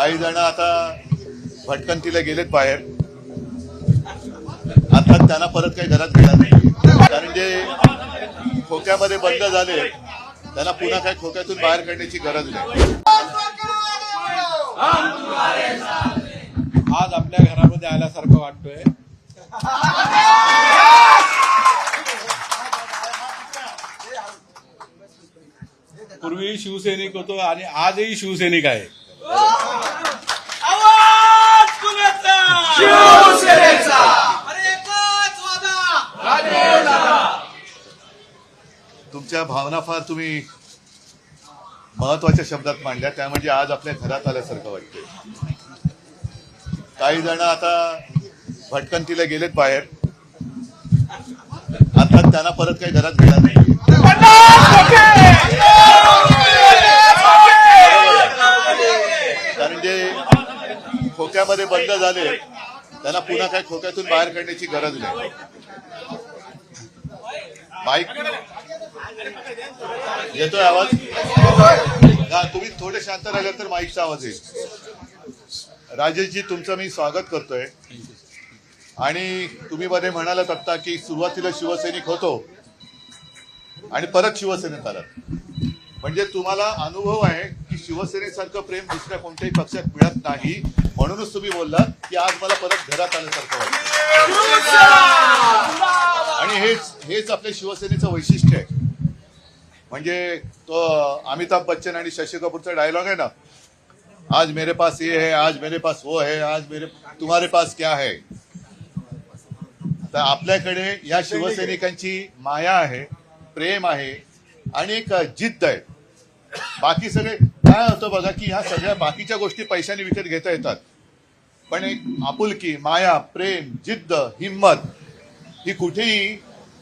काही जण आता भटकंतीला गेलेत बाहेर. आता त्यांना परत काही घरात गेला नाही. कारण जे खोक्यामध्ये बंद झाले त्यांना पुन्हा काही खोक्यातून बाहेर काढण्याची गरज नाही. आज आपल्या घरामध्ये आल्यासारखं वाटतोय. पूर्वी शिवसैनिक होतो आणि आजही शिवसैनिक आहे आवाज कुणाचा शिवसेनेचा. अरे एकच वादा. तुमच्या भावना फार तुम्ही महत्त्वाच्या शब्दात मांडल्या त्या म्हणजे आज आपल्या घरात आल्यासारखं वाटतंय. काही जण आता भटकंतीला गेलेत बाहेर. आता त्यांना परत काही घरात घेणार नाही. कारण जे खोक्यामध्ये बंद झाले त्यांना पुन्हा काय खोक्यातून बाहेर काढण्याची गरज नाही. माईक येतोय आवाज? हा तुम्ही थोडे शांत राहिले तर माईकचा आवाज येईल. राजेशजी तुमचं मी स्वागत करतोय. आणि तुम्ही मध्ये म्हणालात आत्ता की सुरुवातीला शिवसैनिक होतो आणि परत शिवसेनेत आलात. म्हणजे तुम्हाला अनुभव आहे की शिवसेनेसारखं प्रेम दुसऱ्या कोणत्याही पक्षात मिळत नाही. म्हणूनच तुम्ही बोललात की आज मला परत घरात आल्यासारखं वाटतं. आणि हेच हेच आपल्या शिवसेनेचं वैशिष्ट्य आहे. म्हणजे तो अमिताभ बच्चन आणि शशी कपूरचा डायलॉग आहे ना आज मेरे पास ये है आज मेरे पास वो है आज मेरे तुम्हारे पास क्या है? तर आपल्याकडे या शिवसैनिकांची माया आहे प्रेम आहे आणि एक जिद्द आहे. बाकी सगळे काय होतं बघा की ह्या सगळ्या बाकीच्या गोष्टी पैशाने विकत घेता येतात. पण एक आपुलकी माया प्रेम जिद्द हिंमत ही कुठेही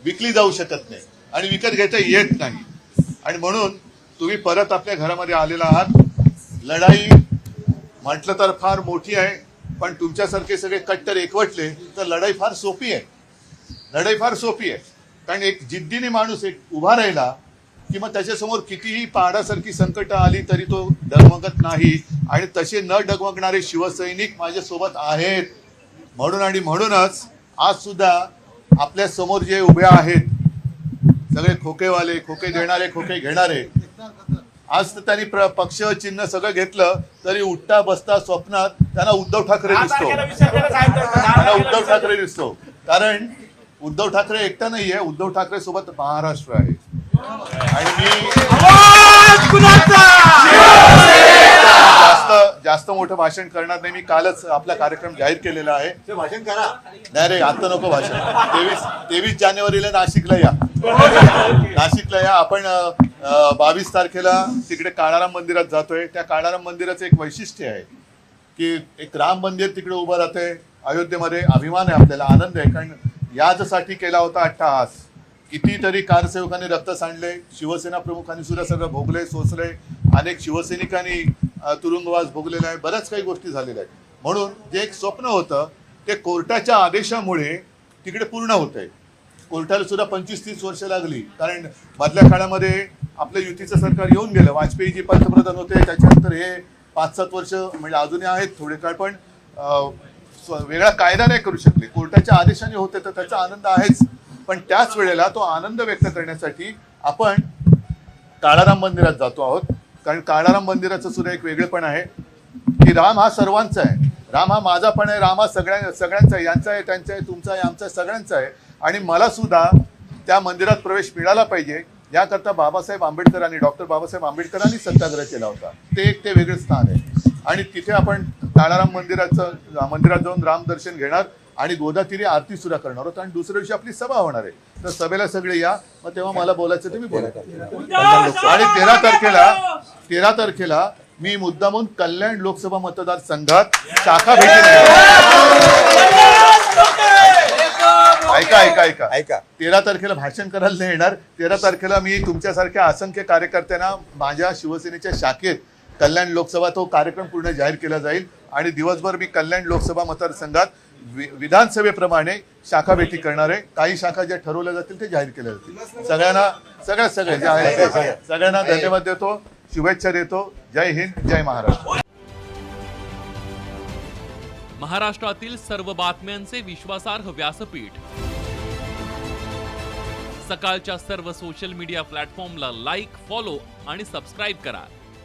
विकली जाऊ शकत नाही आणि विकत घेता येत नाही. आणि म्हणून तुम्ही परत आपल्या घरामध्ये आलेला आहात. लढाई म्हटलं तर फार मोठी आहे पण तुमच्यासारखे सगळे कट्टर एकवटले तर लढाई फार सोपी आहे. लढाई फार सोपी आहे. कारण एक जिद्दीने माणूस एक उभा राहिला की मग त्याच्यासमोर कितीही पहाडासारखी संकट आली तरी तो डगमगत नाही. आणि तसे न डगमगणारे शिवसैनिक माझ्यासोबत आहेत. म्हणून आणि म्हणूनच आज सुद्धा आपल्यासमोर जे उभे आहेत सगळे खोकेवाले खोके देणारे खोके घेणारे आज तर त्यांनी पक्ष चिन्ह सगळं घेतलं तरी उठता बसता स्वप्नात त्यांना उद्धव ठाकरे दिसतो. त्यांना उद्धव ठाकरे दिसतो. कारण उद्धव ठाकरे एकटा नाहीये. उद्धव ठाकरे सोबत महाराष्ट्र आहे. आणि मी जास्त जास्त मोठं भाषण करणार नाही. मी कालच आपला कार्यक्रम जाहीर केलेला आहे. भाषण करा. नाही रे आता नको भाषण. तेवीस तेवीस जानेवारीला नाशिकला या. नाशिकला या. आपण बावीस तारखेला तिकडे काळाराम मंदिरात जातोय. त्या काळाराम मंदिराचं एक वैशिष्ट्य आहे की एक राम मंदिर तिकडे उभं राहतंय. अयोध्येमध्ये अभिमान आहे आपल्याला आनंद आहे. कारण याचसाठी केला होता अट्टहास. कितीतरी कारसेवकांनी रक्त सांडले शिवसेना प्रमुखांनी सुद्धा सगळं भोगले सोसले अनेक शिवसैनिकांनी तुरुंगवास भोगलेला आहे. बऱ्याच काही गोष्टी झालेल्या आहेत. म्हणून जे एक स्वप्न होतं ते कोर्टाच्या आदेशामुळे तिकडे पूर्ण होत आहे कोर्टाला सुद्धा पंचवीस तीस वर्ष लागली. कारण मधल्या काळामध्ये आपलं युतीचं सरकार येऊन गेलं. वाजपेयीजी पंतप्रधान होते. त्याच्यानंतर हे पाच सात वर्ष म्हणजे अजूनही आहेत थोडे काळ पण वेगळा कायदा नाही करू शकले. कोर्टाच्या आदेशाने होते तर त्याचा आनंद आहेच. पण त्याच वेळेला तो आनंद व्यक्त करण्यासाठी आपण काळाराम मंदिरात जातो आहोत. कारण काळाराम मंदिराचं सुद्धा एक वेगळेपण आहे. की राम हा सर्वांचा आहे. राम हा माझा पण आहे राम हा सगळ्या सगळ्यांचा आहे. यांचा आहे त्यांचा आहे तुमचा आहे आमचा आहे सगळ्यांचा आहे. आणि मला सुद्धा त्या मंदिरात प्रवेश मिळाला पाहिजे. याकरता बाबासाहेब आंबेडकरांनी डॉक्टर बाबासाहेब आंबेडकरांनी सत्याग्रह केला होता. ते एक ते वेगळे स्थान आहे. आणि तिथे आपण काळाराम मंदिराचं मंदिरात जाऊन रामदर्शन घेणार. आणि गोदातीरी आरती सुद्धा करणार आहोत आणि दुसऱ्या दिवशी आपली सभा होणार आहे. तर सभेला सगळे या मग तेव्हा मला बोलायचं ते मी बोलतो आणि तेरा तारखेला तेरा तारखेला मी मुद्दामून कल्याण लोकसभा मतदारसंघात शाखा भेटी. ऐका ऐका ऐका. ऐका. तेरा तारखेला भाषण करायला नाही येणार. तेरा तारखेला मी तुमच्यासारख्या असंख्य कार्यकर्त्यांना माझ्या शिवसेनेच्या शाखेत कल्याण लोकसभा तो कार्यक्रम पूर्ण जाहीर केला जाईल. आणि दिवसभर मी कल्याण लोकसभा मतदारसंघात वि- विधानसभेप्रमाणे शाखा भेटी करणार आहे. काही शाखा ज्या ठरवल्या जातील ते जाहीर केल्या जातील. सगळ्यांना सगळ्या त्या सगळ्यांना धन्यवाद देतो. शुभेच्छा देतो. जय हिंद जय महाराष्ट्र. महाराष्ट्रातील सर्व बातम्यांचे विश्वासार्ह व्यासपीठ. सकाळच्या सर्व सोशल मीडिया प्लॅटफॉर्मला लाईक फॉलो आणि सबस्क्राईब करा.